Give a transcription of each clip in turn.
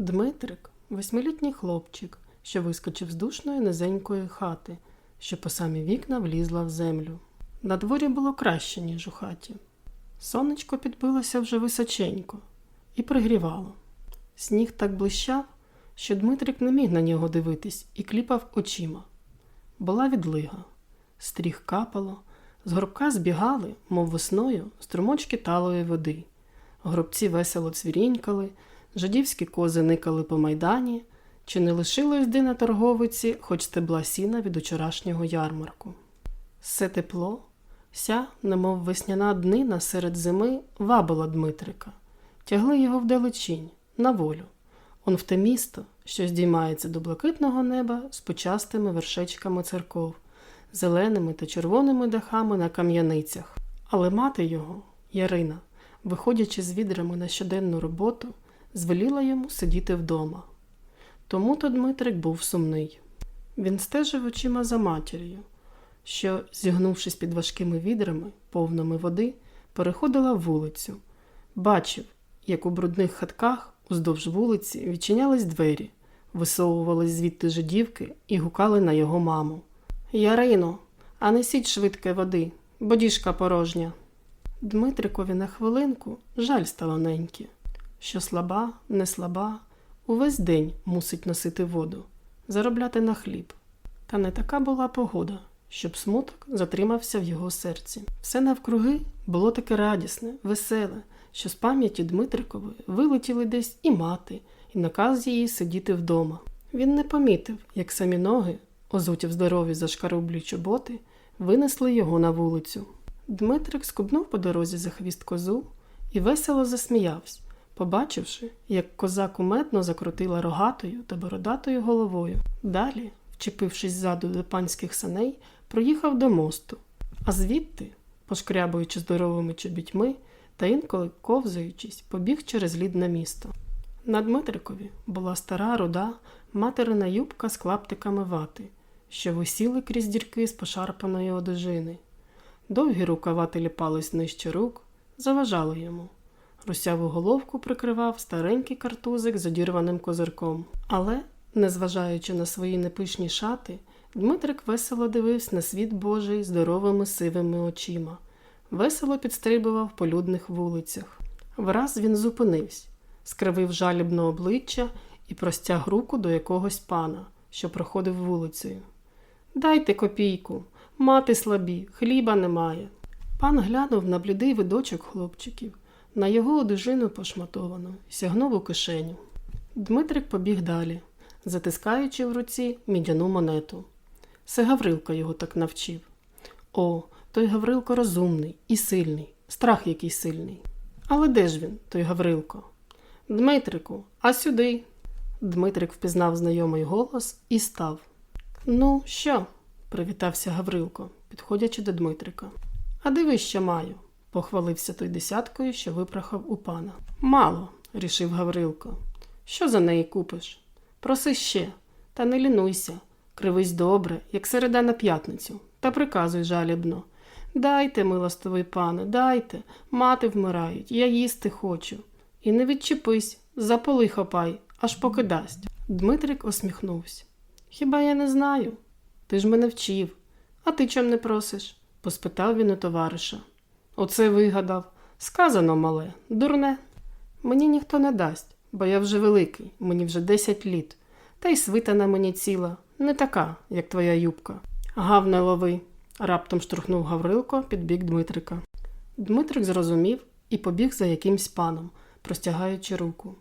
Дмитрик восьмилітній хлопчик, що вискочив з душної низенької хати, що по самі вікна влізла в землю. На дворі було краще, ніж у хаті. Сонечко підбилося вже височенько і пригрівало. Сніг так блищав, що Дмитрик не міг на нього дивитись і кліпав очима. Була відлига, стріх капало, з горбка збігали, мов весною, струмочки талої води. Гробці весело цвірінькали, жидівські кози никали по майдані, чи не лишилось де на торговиці хоч стебла сіна від учорашнього ярмарку. Все тепло, ся, немов весняна днина серед зими, вабила Дмитрика, тягли його вдалечінь, на волю, он в те місто, що здіймається до блакитного неба з почастими вершечками церков, зеленими та червоними дахами на кам'яницях. Але мати його, Ярина, виходячи з відрами на щоденну роботу, звеліла йому сидіти вдома. Тому то Дмитрик був сумний. Він стежив очима за матір'ю, що, зігнувшись під важкими відрами, повними води, переходила вулицю. Бачив, як у брудних хатках уздовж вулиці відчинялись двері, висовувались звідти жидівки і гукали на його маму. Ярино, а несіть швидке води, бо діжка порожня. Дмитрикові на хвилинку жаль стало неньки, що слаба, не слаба, увесь день мусить носити воду, заробляти на хліб. Та не така була погода, щоб смуток затримався в його серці. Все навкруги було таке радісне, веселе, що з пам'яті Дмитрикової вилетіли десь і мати, і наказ її сидіти вдома. Він не помітив, як самі ноги, озуті в здорові зашкарублі чоботи, винесли його на вулицю. Дмитрик скубнув по дорозі за хвіст козу і весело засміявся, побачивши, як коза кумедно закрутила рогатою та бородатою головою. Далі, вчепившись ззаду до панських саней, проїхав до мосту, а звідти, пошкрябуючи здоровими чобітьми та інколи ковзаючись, побіг через лід на місто. На Дмитрикові була стара руда материна юбка з клаптиками вати, що висіли крізь дірки з пошарпаної одежини. Довгі рукава теліпались нижче рук, заважали йому. Русяву головку прикривав старенький картузик з одірваним козирком. Але, незважаючи на свої непишні шати, Дмитрик весело дивився на світ Божий здоровими сивими очима, весело підстрибував по людних вулицях. Враз він зупинився, скривив жалібне обличчя і простяг руку до якогось пана, що проходив вулицею. Дайте копійку, мати слабі, хліба немає. Пан глянув на блідий видочок хлопчиків, на його одежину пошматовану, і сягнув у кишеню. Дмитрик побіг далі, затискаючи в руці мідяну монету. Це Гаврилко його так навчив. О, той Гаврилко розумний і сильний, страх який сильний. Але де ж він, той Гаврилко? Дмитрику, а сюди. Дмитрик впізнав знайомий голос і став. Ну, що? привітався Гаврилко, підходячи до Дмитрика. А диви, що маю, похвалився той десяткою, що випрохав у пана. Мало, рішив Гаврилко. Що за неї купиш? Проси ще, та не лінуйся, кривись добре, як середа на п'ятницю, та приказуй жалібно. Дайте, милостивий пане, дайте, мати вмирають, я їсти хочу. І не відчепись, заполи хапай, аж поки дасть. Дмитрик усміхнувся. Хіба я не знаю? Ти ж мене вчив. А ти чом не просиш? поспитав він у товариша. Оце вигадав. Сказано, мале, дурне. Мені ніхто не дасть, бо я вже великий, мені вже десять літ. Та й свита на мені ціла, не така, як твоя юбка. Гав не лови, раптом штурхнув Гаврилко під бік Дмитрика. Дмитрик зрозумів і побіг за якимсь паном, простягаючи руку.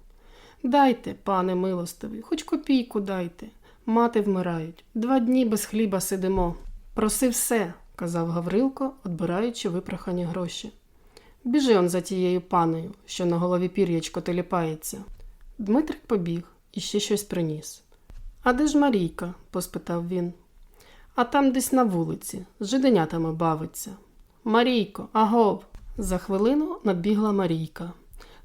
Дайте, пане милостивий, хоч копійку дайте. Мати вмирають. Два дні без хліба сидимо. Проси все, казав Гаврилко, одбираючи випрохані гроші. Біжи он за тією паною, що на голові пір'ячко теліпається. Дмитрик побіг і ще щось приніс. А де ж Марійка? поспитав він. А там десь на вулиці, з жиденятами бавиться. Марійко, агов. За хвилину надбігла Марійка,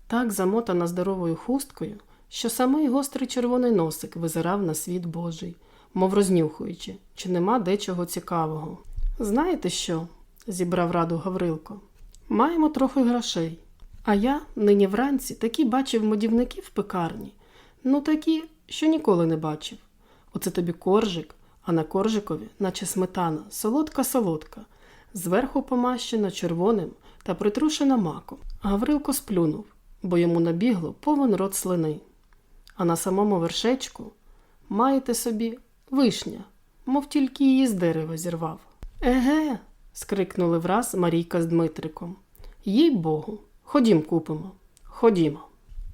так замотана здоровою хусткою, що самий гострий червоний носик визирав на світ Божий, мов рознюхуючи, чи нема дечого цікавого. Знаєте що? зібрав раду Гаврилко. Маємо трохи грошей. А я нині вранці такі бачив модівників в пекарні. Ну такі, що ніколи не бачив. Оце тобі коржик, а на коржикові, наче сметана, солодка-солодка, зверху помащена червоним та притрушена маком. Гаврилко сплюнув, бо йому набігло повен рот слини. А на самому вершечку маєте собі вишня, мов тільки її з дерева зірвав. Еге. скрикнули враз Марійка з Дмитриком. Їй Богу, ходім купимо. Ходімо.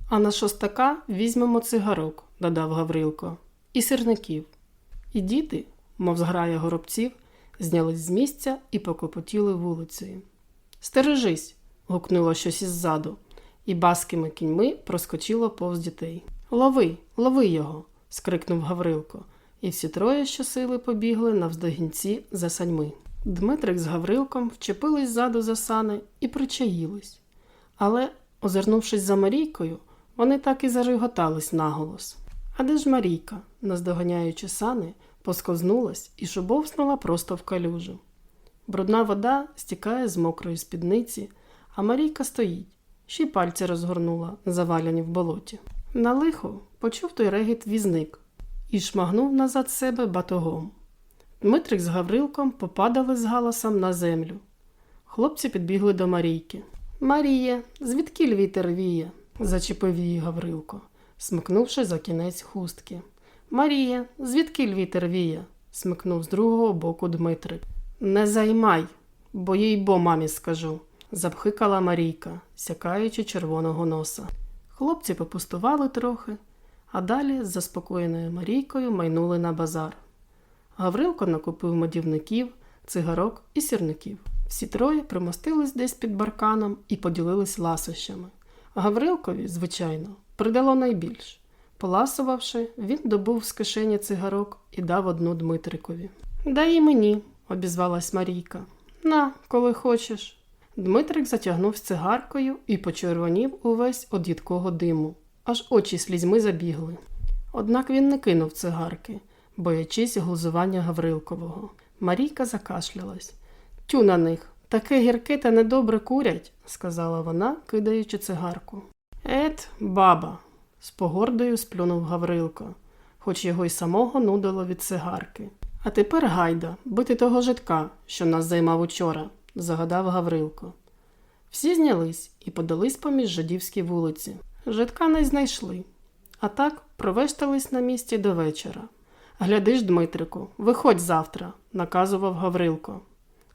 А на шостака візьмемо цигарок, додав Гаврилко, і сирників. І діти, мов зграя горобців, знялись з місця і покопотіли вулицею. Стережись. гукнуло щось іззаду, і баскими кіньми проскочило повз дітей. Лови, лови його. скрикнув Гаврилко, і всі троє щосили побігли навздогінці за саньми. Дмитрик з Гаврилком вчепились ззаду за сани і причаїлись. Але, озирнувшись за Марійкою, вони так і зареготались наголос. А де ж Марійка, наздоганяючи сани, посковзнулась і шубовснула просто в калюжу. Брудна вода стікає з мокрої спідниці, а Марійка стоїть, ще й пальці розгорнула, заваляні в болоті. На лихо почув той регіт візник і шмагнув назад себе батогом. Дмитрик з Гаврилком попадали з галасом на землю. Хлопці підбігли до Марійки. Маріє, звідки вітер віє? зачепив її Гаврилко, смикнувши за кінець хустки. Маріє, звідки вітер віє? смикнув з другого боку Дмитрик. Не займай, бо їй бо мамі скажу, запхикала Марійка, сякаючи червоного носа. Хлопці попустували трохи, а далі з заспокоєною Марійкою майнули на базар. Гаврилко накупив модівників, цигарок і сірників. Всі троє примостились десь під барканом і поділились ласощами. Гаврилкові, звичайно, придало найбільш. Поласувавши, він добув з кишені цигарок і дав одну Дмитрикові. Дай і мені, обізвалась Марійка. На, коли хочеш. Дмитрик затягнув з цигаркою і почервонів увесь од їдкого диму, аж очі слізьми забігли. Однак він не кинув цигарки, боячись глузування Гаврилкового. Марійка закашлялась. Тю на них, таке гірке та недобре курять, сказала вона, кидаючи цигарку. Ет, баба, з погордою сплюнув Гаврилко, хоч його й самого нудило від цигарки. А тепер гайда, бити того житка, що нас займав учора, загадав Гаврилко. Всі знялись і подались поміж жидівські вулиці. Житка не знайшли, а так провештались на місці до вечора. Глядиш, Дмитрику, виходь завтра, наказував Гаврилко.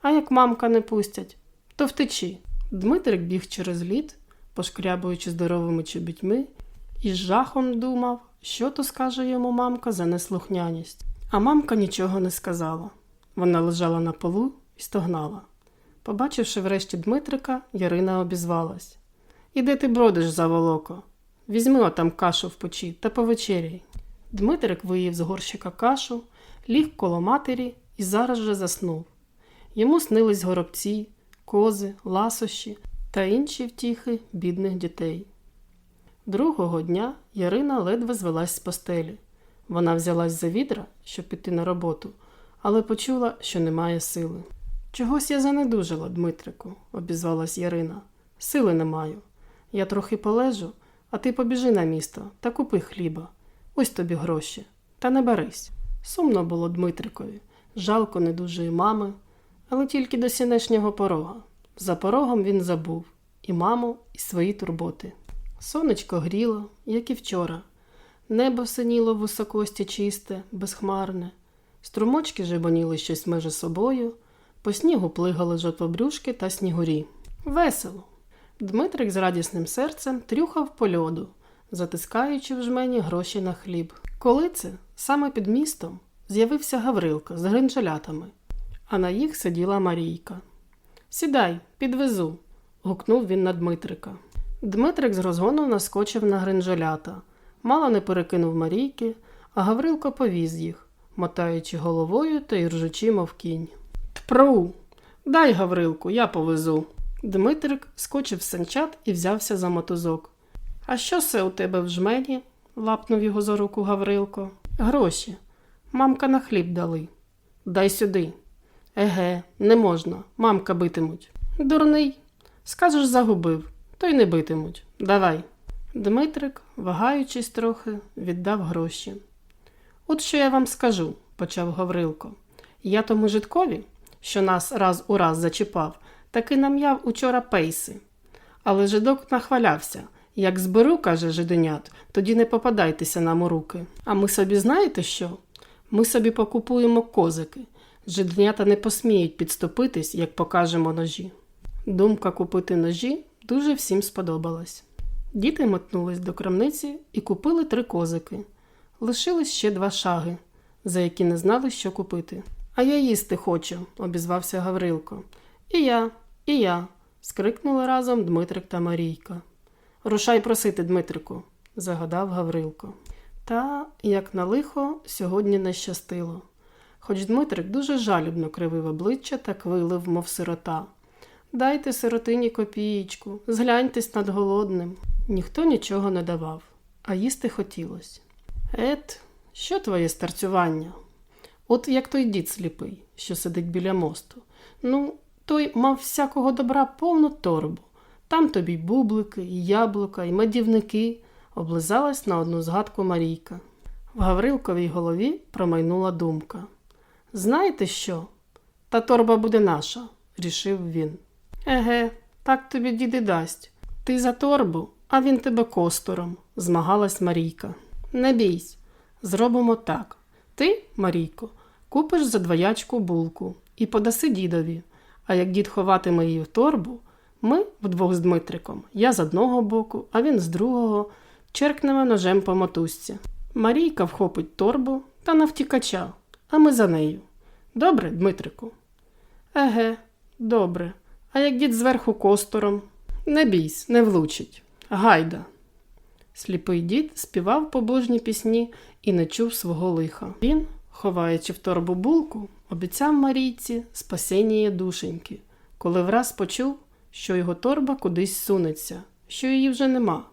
А як мамка не пустять, то втечі. Дмитрик біг через лід, пошкрябуючи здоровими чобітьми, і з жахом думав, що то скаже йому мамка за неслухняність. А мамка нічого не сказала. Вона лежала на полу і стогнала. Побачивши врешті Дмитрика, Ярина обізвалась. Іди ти бродиш за волоко. Візьми отам кашу в печі та повечеряй. Дмитрик виїв з горщика кашу, ліг коло матері і зараз же заснув. Йому снились горобці, кози, ласощі та інші втіхи бідних дітей. Другого дня Ярина ледве звелась з постелі. Вона взялась за відра, щоб піти на роботу, але почула, що немає сили. Чогось я занедужила, Дмитрику, обізвалась Ярина. Сили не маю. Я трохи полежу, а ти побіжи на місто та купи хліба. Ось тобі гроші. Та не берись. Сумно було Дмитрикові, жалко недужої мами, але тільки до сінешнього порога. За порогом він забув і маму, і свої турботи. Сонечко гріло, як і вчора. Небо синіло в високості чисте, безхмарне, струмочки жебоніли щось межи собою, по снігу плигали жовтобрюшки та снігурі. Весело. Дмитрик з радісним серцем трюхав по льоду, затискаючи в жмені гроші на хліб. Коли це, саме під містом, з'явився Гаврилка з гринджалятами, а на їх сиділа Марійка. Сідай, підвезу, гукнув він на Дмитрика. Дмитрик з розгону наскочив на гринджалята, мало не перекинув Марійки, а Гаврилко повіз їх, мотаючи головою та й ржучи, мов кінь. Тпру! Дай, Гаврилку, я повезу. Дмитрик скочив з санчат і взявся за мотузок. А що це у тебе в жмені? лапнув його за руку Гаврилко. Гроші. Мамка на хліб дали. Дай сюди. Еге, не можна. Мамка битимуть. Дурний. Скажеш, загубив, то й не битимуть. Давай. Дмитрик, вагаючись трохи, віддав гроші. От що я вам скажу, почав Гаврилко. Я тому житкові, що нас раз у раз зачіпав, таки нам'яв учора пейси. Але жидок нахвалявся. Як зберу, каже жиденят, тоді не попадайтеся нам у руки. А ми собі знаєте що? Ми собі покупуємо козики. Жиденята не посміють підступитись, як покажемо ножі. Думка купити ножі дуже всім сподобалась. Діти метнулись до крамниці і купили три козики. Лишились ще два шаги, за які не знали, що купити. А я їсти хочу, обізвався Гаврилко. І я, і я. скрикнули разом Дмитрик та Марійка. Рушай просити, Дмитрику, загадав Гаврилко. Та, як на лихо, сьогодні не щастило. Хоч Дмитрик дуже жалібно кривив обличчя та квилив, мов сирота. Дайте сиротині копієчку, згляньтесь над голодним. Ніхто нічого не давав, а їсти хотілось. Ет, що твоє старцювання? От як той дід сліпий, що сидить біля мосту. Ну, той мав всякого добра повну торбу. Там тобі й бублики, і яблука, і медівники, облизалась на одну згадку Марійка. В Гаврилковій голові промайнула думка. Знаєте що? Та торба буде наша, рішив він. Еге, так тобі дід і дасть. Ти за торбу, а він тебе костором, змагалась Марійка. Не бійсь, зробимо так. Ти, Марійко, купиш за двоячку булку і подаси дідові, а як дід ховатиме її в торбу, ми вдвох з Дмитриком, я з одного боку, а він з другого, черкнемо ножем по мотузці. Марійка вхопить торбу та навтікача, а ми за нею. Добре, Дмитрику? Еге, добре. А як дід зверху костором? Не бійсь, не влучить. Гайда. Сліпий дід співав побожні пісні і не чув свого лиха. Він, ховаючи в торбу булку, обіцяв Марійці спасіння душеньки, коли враз почув, що його торба кудись сунеться, що її вже нема.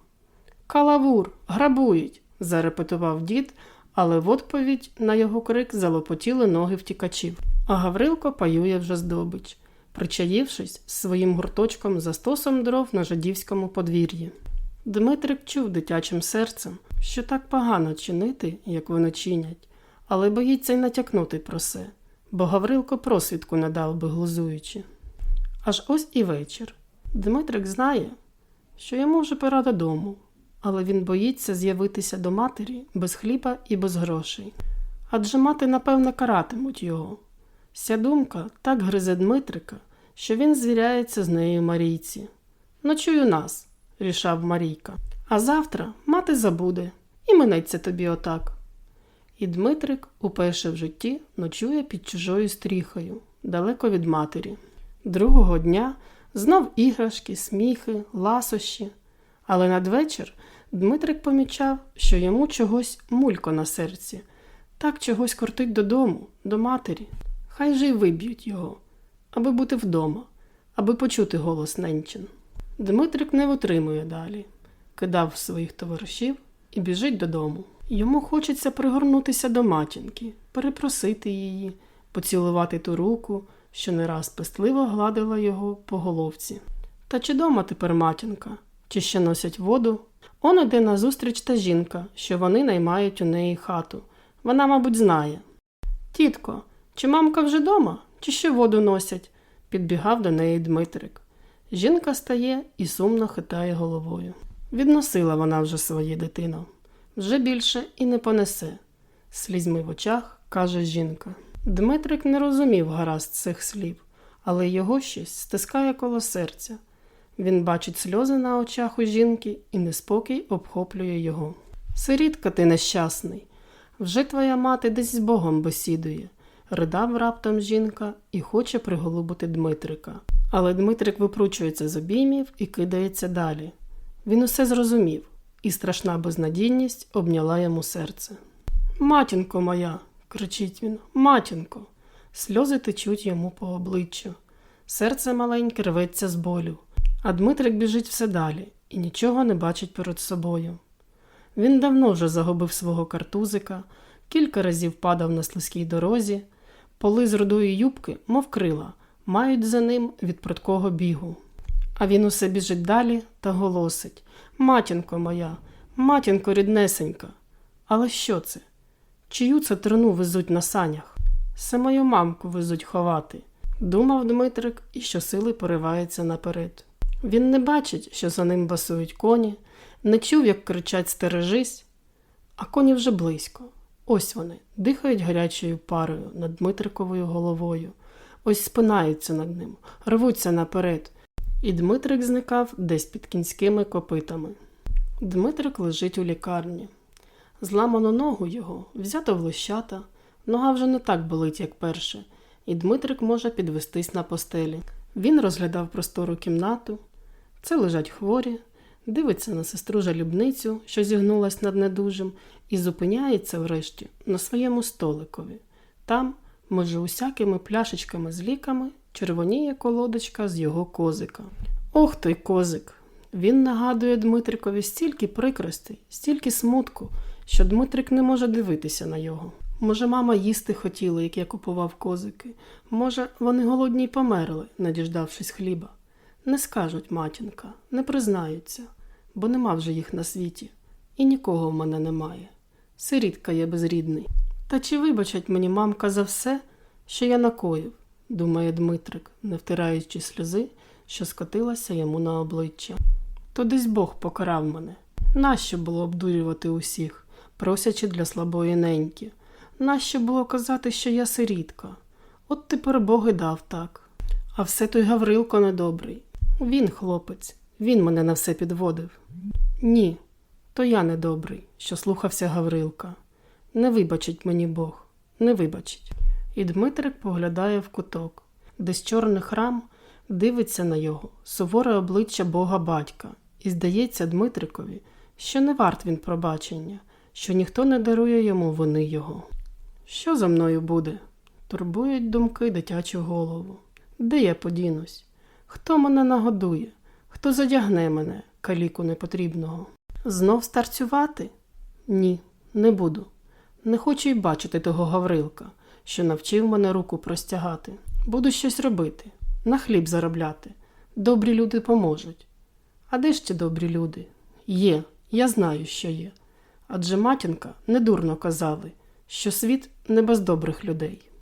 Калавур, грабують, зарепетував дід, але в відповідь на його крик залопотіли ноги втікачів. А Гаврилко паює вже здобич, причаївшись своїм гурточком за стосом дров на жидівському подвір'ї. Дмитрик чув дитячим серцем, що так погано чинити, як вони чинять, але боїться й натякнути про це, бо Гаврилко просвідку не дав би глузуючи. Аж ось і вечір. Дмитрик знає, що йому вже пора додому, але він боїться з'явитися до матері без хліба і без грошей. Адже мати, напевне, каратимуть його. Ця думка так гризе Дмитрика, що він звіряється з нею Марійці. Ночуй у нас, рішав Марійка. А завтра мати забуде і минеться тобі отак. І Дмитрик уперше в житті ночує під чужою стріхою, далеко від матері. Другого дня знов іграшки, сміхи, ласощі. Але надвечір Дмитрик помічав, що йому чогось мулько на серці, так чогось кортить додому, до матері. Хай же й виб'ють його, аби бути вдома, аби почути голос Ненчин. Дмитрик не витримує далі, кидав своїх товаришів і біжить додому. Йому хочеться пригорнутися до матінки, перепросити її, поцілувати ту руку, що не раз пестливо гладила його по головці. Та чи дома тепер матінка, чи ще носять воду? Он іде назустріч та жінка, що вони наймають у неї хату. Вона, мабуть, знає. Тітко, чи мамка вже дома, чи ще воду носять? підбігав до неї Дмитрик. Жінка стає і сумно хитає головою. Відносила вона вже своє дитину. Вже більше і не понесе. Слізьми в очах каже жінка. Дмитрик не розумів гаразд цих слів, але його щось стискає коло серця. Він бачить сльози на очах у жінки і неспокій обхоплює його. Сирітка ти нещасний. Вже твоя мати десь з Богом бесідує, ридав раптом жінка і хоче приголубити Дмитрика. Але Дмитрик випручується з обіймів і кидається далі. Він усе зрозумів, і страшна безнадійність обняла йому серце. Матінко моя, кричить він, матінко. Сльози течуть йому по обличчю. Серце маленьке рветься з болю, а Дмитрик біжить все далі і нічого не бачить перед собою. Він давно вже загубив свого картузика, кілька разів падав на слизькій дорозі, поли з рудої юбки, мов крила, мають за ним від прудкого бігу. А він усе біжить далі та голосить Матінко моя, матінко ріднесенька. Але що це? Чию це труну везуть на санях? Все мою мамку везуть ховати, думав Дмитрик і щосили поривається наперед. Він не бачить, що за ним басують коні, не чув, як кричать стережись, а коні вже близько. Ось вони дихають гарячою парою над Дмитриковою головою, ось спинаються над ним, рвуться наперед, і Дмитрик зникав десь під кінськими копитами. Дмитрик лежить у лікарні. Зламану ногу його взято в лищата, нога вже не так болить, як перше, і Дмитрик може підвестись на постелі. Він розглядав простору кімнату. Це лежать хворі, дивиться на сестру жалібницю, що зігнулась над недужим, і зупиняється врешті на своєму столикові. Там, між усякими пляшечками з ліками, червоніє колодочка з його козика. Ох той козик! Він нагадує Дмитрикові стільки прикростей, стільки смутку, що Дмитрик не може дивитися на його. Може, мама їсти хотіла, як я купував козики. Може, вони голодні й померли, надіждавшись хліба. Не скажуть матінка, не признаються, бо нема вже їх на світі, і нікого в мене немає. Сирітка я безрідний. Та чи вибачать мені мамка за все, що я накоїв, думає Дмитрик, не втираючи сльози, що скотилася йому на обличчя. То десь Бог покарав мене. Нащо було обдурювати усіх, просячи для слабої неньки? Нащо було казати, що я сирітка? От тепер Бог і дав так. А все той Гаврилко недобрий. Він, хлопець, він мене на все підводив. Ні, то я недобрий, що слухався Гаврилка. Не вибачить мені Бог, не вибачить. І Дмитрик поглядає в куток, де з чорних рам дивиться на його суворе обличчя Бога батька, і здається Дмитрикові, що не варт він пробачення, що ніхто не дарує йому вини його. Що за мною буде? Турбують думки дитячу голову. Де я подінусь? Хто мене нагодує? Хто задягне мене, каліку непотрібного? Знов старцювати? Ні, не буду. Не хочу й бачити того Гаврилка, що навчив мене руку простягати. Буду щось робити, на хліб заробляти. Добрі люди поможуть. А де ті добрі люди? Є, я знаю, що є. Адже матінка недурно казали, що світ не без добрих людей.